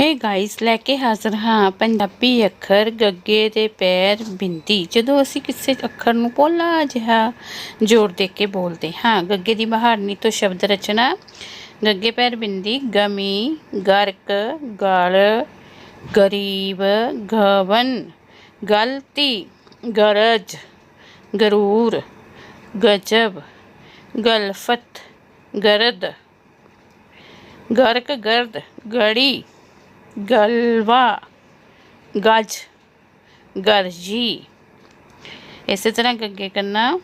Hey guys ਲੈ ਕੇ ਹਾਜ਼ਰ ਹਾਂ ਪੰਜਾਬੀ ਅੱਖਰ, ਗੱਗੇ ਦੇ ਪੈਰ, ਬਿੰਦੀ। ਜਦੋਂ ਅਸੀਂ ਕਿਸੇ ਅੱਖਰ ਨੂੰ ਪੋਲਾ ਜਿਹਾ ਜੋੜ ਦੇ ਕੇ ਬੋਲਦੇ ਹਾਂ, ਗੱਗੇ ਦੀ ਬਹਾਰਨੀ ਤੋਂ ਸ਼ਬਦ ਰਚਨਾ, ਗੱਗੇ, ਪੈਰ, ਬਿੰਦੀ, ਗਮੀ, ਗਰਕ, ਗਲ, ਗਰੀਬ, ਗਵਨ, ਗਲਤੀ, ਗਰਜ, ਗਰੂਰ, ਗਜਬ, ਗਲਫਤ, ਗਰਦ, ਗਰਕ, ਗਰਦ, ਗੜੀ। ਗਲਵਾ ਗਜ ਗਰਜੀ। ਇਸੇ ਤਰ੍ਹਾਂ ਅੱਗੇ ਕਰਨਾ।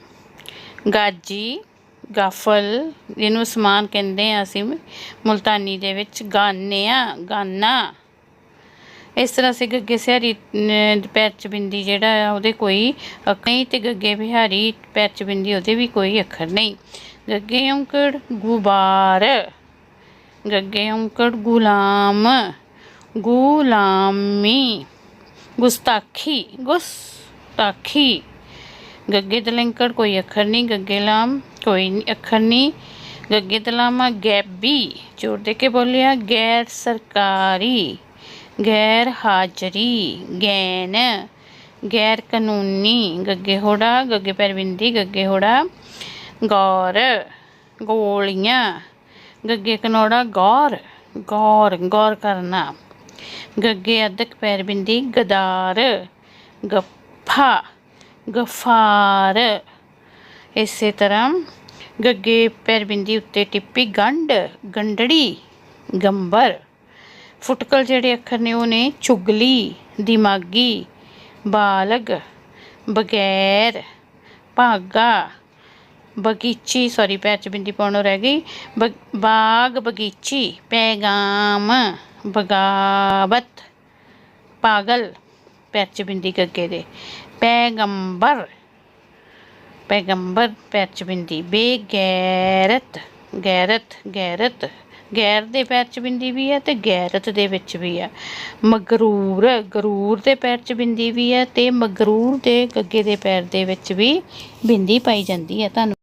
ਗਾਜੀ ਗਾਫਲ ਇਹਨੂੰ ਸਮਾਨ ਕਹਿੰਦੇ ਆ ਅਸੀਂ ਮੁਲਤਾਨੀ ਦੇ ਵਿੱਚ ਗਾਨਿਆ ਗਾਨਾ। ਇਸ ਤਰ੍ਹਾਂ ਅਸੀਂ ਗੱਗੇ ਸਿਹਾਰੀ ਅਮ, ਪੈਰ ਚ ਬਿੰਦੀ ਜਿਹੜਾ ਆ ਉਹਦੇ ਕੋਈ ਅੱਖਰ ਨਹੀਂ ਤੇ ਗੱਗੇ ਬਿਹਾਰੀ ਪੈਰ ਚ ਬਿੰਦੀ ਉਹਦੇ ਵੀ ਕੋਈ ਅੱਖਰ ਨਹੀਂ। ਗੱਗੇ ਔਂਕੜ ਗੁਬਾਰ ਗੱਗੇ ਔਂਕੜ ਗੁਲਾਮ। ਗੁਲਾਮੀ। ਗੁਸਤਾਖੀ। ਗੁਸਤਾਖੀ। ਗੱਗੇ ਦਲੰਕੜ ਕੋਈ ਅੱਖਰ ਨਹੀਂ। ਗੱਗੇ ਲਾਮ, ਕੋਈ ਅੱਖਰ ਨਹੀਂ। ਗੱਗੇ ਦਲਾਮਾ ਗੈਬੀ। ਜੋੜ ਦੇ ਕੇ ਬੋਲਿਆ, ਗੈਰ ਸਰਕਾਰੀ। ਗੈਰ ਹਾਜ਼ਰੀ। ਗੈਨ। ਗੈਰ ਕਾਨੂੰਨੀ। ਗੱਗੇ ਹੋੜਾ, ਗੱਗੇ ਪਰਵਿੰਦੀ, ਗੱਗੇ ਹੋੜਾ। ਗੌਰ। ਗੋਲੀਆਂ। ਗੱਗੇ ਕਨੋੜਾ, ਗੌਰ। ਗੌਰ ਗੌਰ ਕਰਨਾ। ਗੱਗੇ ਅਦਕ ਪੈਰਬਿੰਦੀ ਗਦਾਰ, ਗੱਫਾ, ਗਫਾਰ। ਇਸੇ ਤਰ੍ਹਾਂ ਗੱਗੇ ਪੈਰਬਿੰਦੀ ਉੱਤੇ ਟਿੱਪੀ ਗੰਢ, ਗੰਢੜੀ, ਗੰਬਰ। ਫੁਟਕਲ ਜਿਹੜੇ ਅੱਖਰ ਨੇ ਉਹ ਨੇ ਚੁਗਲੀ, ਦਿਮਾਗੀ, ਬਾਲਗ, ਬਗੈਰ, ਭਾਗਾ, ਬਗੀਚੀ। ਸੌਰੀ ਪੈਰ ਚ ਬਿੰਦੀ ਪਾਉਣੋਂ ਰਹਿ ਗਈ। ਬ- ਬਾਗ ਬਗੀਚੀ, ਪੈਗਾਮ। ਬਗਾਵਤ, ਪਾਗਲ ਪੈਰ ਚ ਬਿੰਦੀ ਗੱਗੇ ਦੇ। ਪੈਗੰਬਰ ਪੈਗੰਬਰ ਪੈਰ ਚ ਬਿੰਦੀ ਬੇਗੈਰਤ, ਗੈਰਤ ਗੈਰਤ। ਗੈਰ ਦੇ ਪੈਰ ਚ ਬਿੰਦੀ ਵੀ ਹੈ ਤੇ ਗੈਰਤ ਦੇ ਵਿੱਚ ਵੀ ਹੈ। ਮਗਰੂਰ, ਗਰੂਰ ਦੇ ਪੈਰ ਚ ਬਿੰਦੀ ਵੀ ਹੈ ਤੇ ਮਗਰੂਰ ਦੇ ਗੱਗੇ ਦੇ ਪੈਰ ਦੇ ਵਿੱਚ ਵੀ ਬਿੰਦੀ ਪਾਈ ਜਾਂਦੀ ਹੈ। ਤੁਹਾਨੂੰ